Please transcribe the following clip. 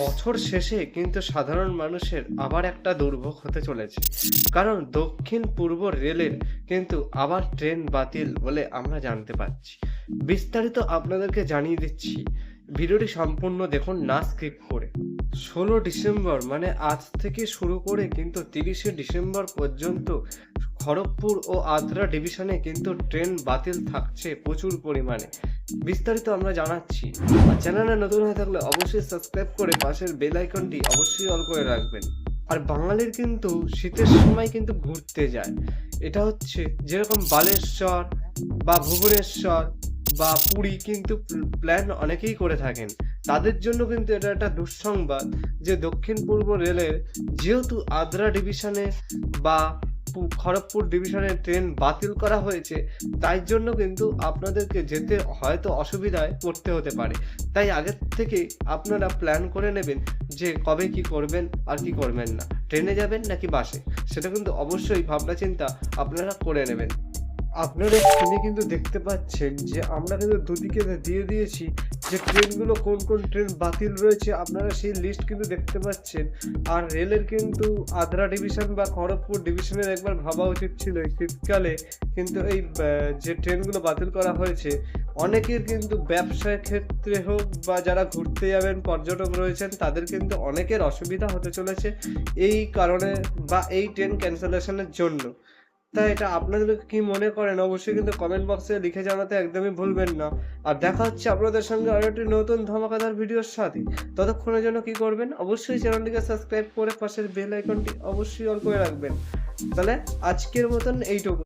বছর শেষে কিন্তু সাধারণ মানুষের আবার একটা দুর্ভোগ হতে চলেছে। কারণ দক্ষিণ পূর্ব রেলের কিন্তু আবার ট্রেন বাতিল বলে আমরা জানতে পারছি। বিস্তারিত আপনাদেরকে জানিয়ে দিচ্ছি। ভিডিওটি সম্পূর্ণ দেখুন না স্কিপ করে। ষোলো ডিসেম্বর মানে আজ থেকে শুরু করে কিন্তু তিরিশে ডিসেম্বর পর্যন্ত খড়গপুর ও আদ্রা ডিভিশনে কিন্তু ট্রেন বাতিল থাকছে প্রচুর পরিমাণে। বিস্তারিত আমরা জানাচ্ছি। আর চ্যানেলে নতুন হয়ে থাকলে অবশ্যই সাবস্ক্রাইব করে পাশের বেল আইকনটি অবশ্যই অল করে রাখবেন। আর বাঙালির কিন্তু শীতের সময় কিন্তু ঘুরতে যায়। এটা হচ্ছে যেরকম বালেশ্বর বা ভুবনেশ্বর বা পুরী কিন্তু প্ল্যান অনেকেই করে থাকেন। তাদের জন্য কিন্তু এটা একটা দুঃসংবাদ যে দক্ষিণ পূর্ব রেলের যেহেতু আদ্রা ডিভিশনে বা খড়গপুর ডিভিশনের ট্রেন বাতিল করা হয়েছে, তাই জন্য কিন্তু আপনাদেরকে যেতে হয়তো অসুবিধায় পড়তে হতে পারে। তাই আগের থেকে আপনারা প্ল্যান করে নেবেন যে কবে কি করবেন আর কি করবেন না। ট্রেনে যাবেন নাকি বাসে? সেটা কিন্তু অবশ্যই ভাবনা চিন্তা আপনারা করে নেবেন। আপনারা স্ক্রিনে কিন্তু দেখতে পাচ্ছেন যে আমরা কিন্তু দুদিকে দিয়ে দিয়েছি যে ট্রেনগুলো কোন কোন ট্রেন বাতিল রয়েছে, আপনারা সেই লিস্ট কিন্তু দেখতে পাচ্ছেন। আর রেলের কিন্তু আদ্রা ডিভিশন বা খড়গপুর ডিভিশনের একবার ভাবা উচিত ছিল শীতকালে। কিন্তু এই যে ট্রেনগুলো বাতিল করা হয়েছে, অনেকের কিন্তু ব্যবসায় ক্ষেত্রে হোক বা যারা ঘুরতে যাবেন, পর্যটক রয়েছেন, তাদের কিন্তু অনেকের অসুবিধা হতে চলেছে। এই কারণে বা এই ট্রেন ক্যান্সেলেশনের জন্য। তাই এটা আপনাদের কি মনে করেন? অবশ্যই কিন্তু কমেন্ট বক্সে লিখে জানাতে একদমই ভুলবেন না। আর দেখা হচ্ছে আপনাদের সঙ্গে আরও একটি নতুন ধমাকাদার ভিডিওর সাথে। ততক্ষণের জন্য কি করবেন? অবশ্যই চ্যানেলটিকে সাবস্ক্রাইব করে পাশের বেল আইকনটি অবশ্যই অল করে রাখবেন। তাহলে আজকের মতন এইটুকু।